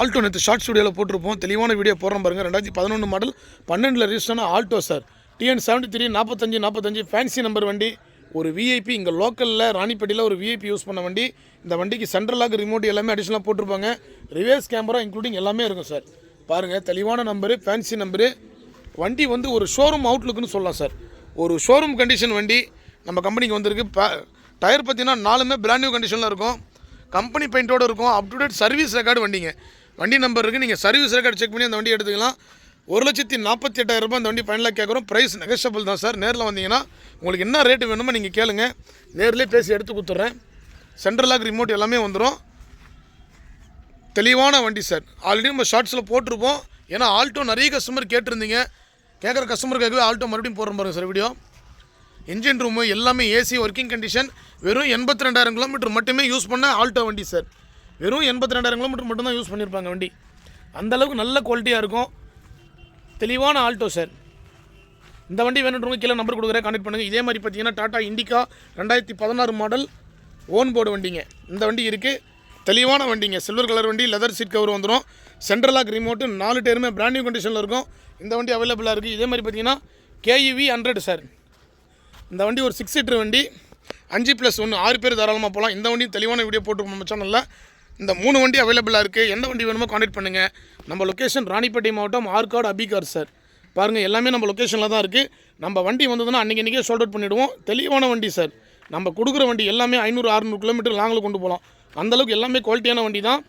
Alto நேற்று short ஸ்டுடியோவில் போட்டிருப்போம். தெளிவான வீடியோ போடுறோம் பாருங்கள் ரெண்டாயிரத்தி பதினொன்று மாடல் பன்னெண்டில் ரிஜிஸ்டரான Alto sir TN seventy three நாற்பத்தஞ்சு நாற்பத்தஞ்சு ஃபேன்சி நம்பர் வண்டி ஒரு விஐபி இங்கே லோக்கலில் ராணிப்பேட்டையில் ஒரு விஐபி யூஸ் பண்ண வண்டி. இந்த வண்டிக்கு சென்ட்ரலாக ரிமோட் எல்லாமே அடிஷனலாக போட்டிருப்பாங்க. ரிவர்ஸ் கேமரா இன்க்ளூடிங் எல்லாமே இருக்கும் சார் பாருங்கள் தெளிவான நம்பரு ஃபேன்சி நம்பரு வண்டி வந்து ஒரு ஷோரூம் அவுட்லுக்குன்னு சொல்லலாம் சார் ஒரு ஷோரூம் கண்டிஷன் வண்டி. நம்ம கம்பெனிக்கு வந்திருக்கு. ப- டயர் பார்த்தீங்கன்னா நாலுமே பிராண்ட் நியூ கண்டிஷனில் இருக்கும். கம்பெனி பெயிண்டோடு இருக்கும். Up to date service record வண்டிங்க. வண்டி நம்பர் இருக்குது நீங்கள் சர்வீஸ் ரெக்கார்டு செக் பண்ணி அந்த வண்டி எடுத்துக்கலாம். ஒரு லட்சத்தி நாற்பத்தி எட்டாயிரம் ரூபாய் அந்த வண்டி ஃபைனலாக கேட்குறோம் ப்ரைஸ் நெகஷபிள் தான் சார் நேரில் வந்தீங்கன்னா உங்களுக்கு என்ன ரேட்டு வேணுமோ நீங்கள் கேளுங்க. நேர்லேயே பேசி எடுத்து கொடுத்துட்றேன். சென்ட்ரலாக ரிமோட் எல்லாமே வந்துடும் தெளிவான வண்டி சார் ஆல்ரெடி நம்ம ஷார்ட்ஸில் போட்டிருப்போம். ஏன்னா ஆல்டோ நிறைய கஸ்டமர் கேட்டிருந்தீங்க. கேட்குற கஸ்டமருக்காகவே ஆல்டோ மறுபடியும் போடுற பாருங்க சார் வீடியோ இன்ஜின் ரூமு எல்லாமே ஏசி ஒர்க்கிங் கண்டிஷன் வெறும் எண்பத்தி ரெண்டாயிரம் கிலோமீட்டர் மட்டுமே யூஸ் பண்ண ஆல்டோ வண்டி சார் வெறும் எண்பத்தி ரெண்டாயிரம் கிலோமீட்டர் மட்டும்தான் யூஸ் பண்ணியிருப்பாங்க வண்டி. அந்தளவுக்கு நல்ல குவாலிட்டியாக இருக்கும். தெளிவான ஆல்டோ சார் இந்த வண்டி வேணுன்றவங்க கீழே நம்பர் கொடுக்குறேன் கான்டெக்ட் பண்ணுங்கள் இதே மாதிரி பார்த்தீங்கன்னா டாடா இண்டிகா ரெண்டாயிரத்தி பதினாறு மாடல் ஓன் போர்டு வண்டிங்க. இந்த வண்டி இருக்குது தெளிவான வண்டிங்க. சில்வர் கலர் வண்டி லெதர் சீட் கவர் வந்துடும் சென்ட்ரலாக் ரிமோட்டு நாலு டயருமே பிராண்ட் நியூ கண்டிஷனில் இருக்கும். இந்த வண்டி அவைலபிளாக இருக்குது இதே மாதிரி பார்த்தீங்கன்னா கேஇவி ஹண்ட்ரட் சார் இந்த வண்டி ஒரு சிக்ஸ் சீட்டர் வண்டி. அஞ்சு ப்ளஸ் ஒன்று ஆறு பேர் தாராளமாக போகலாம் இந்த வண்டியும் தெளிவான வீடியோ போட்டு நம்ம சேனலில் இந்த மூணு வண்டி அவைலபிளாக இருக்குது எந்த வண்டி வேணுமோ காண்டாக்ட் பண்ணுங்கள் நம்ம லொக்கேஷன் ராணிப்பேட்டை மாவட்டம் ஆற்காடு அபிகார் சார் பாருங்கள் எல்லாமே நம்ம லொக்கேஷனில் தான் இருக்குது நம்ம வண்டி வந்ததுன்னா அன்றைக்கி இன்றைக்கே சோல்ட் அவுட் பண்ணிவிடுவோம் தெளிவான வண்டி சார் நம்ம கொடுக்குற வண்டி எல்லாமே ஐநூறு அறுநூறு கிலோமீட்டர் லாங்கில் கொண்டு போகலாம். அந்தளவுக்கு எல்லாமே குவாலிட்டியான வண்டி தான்.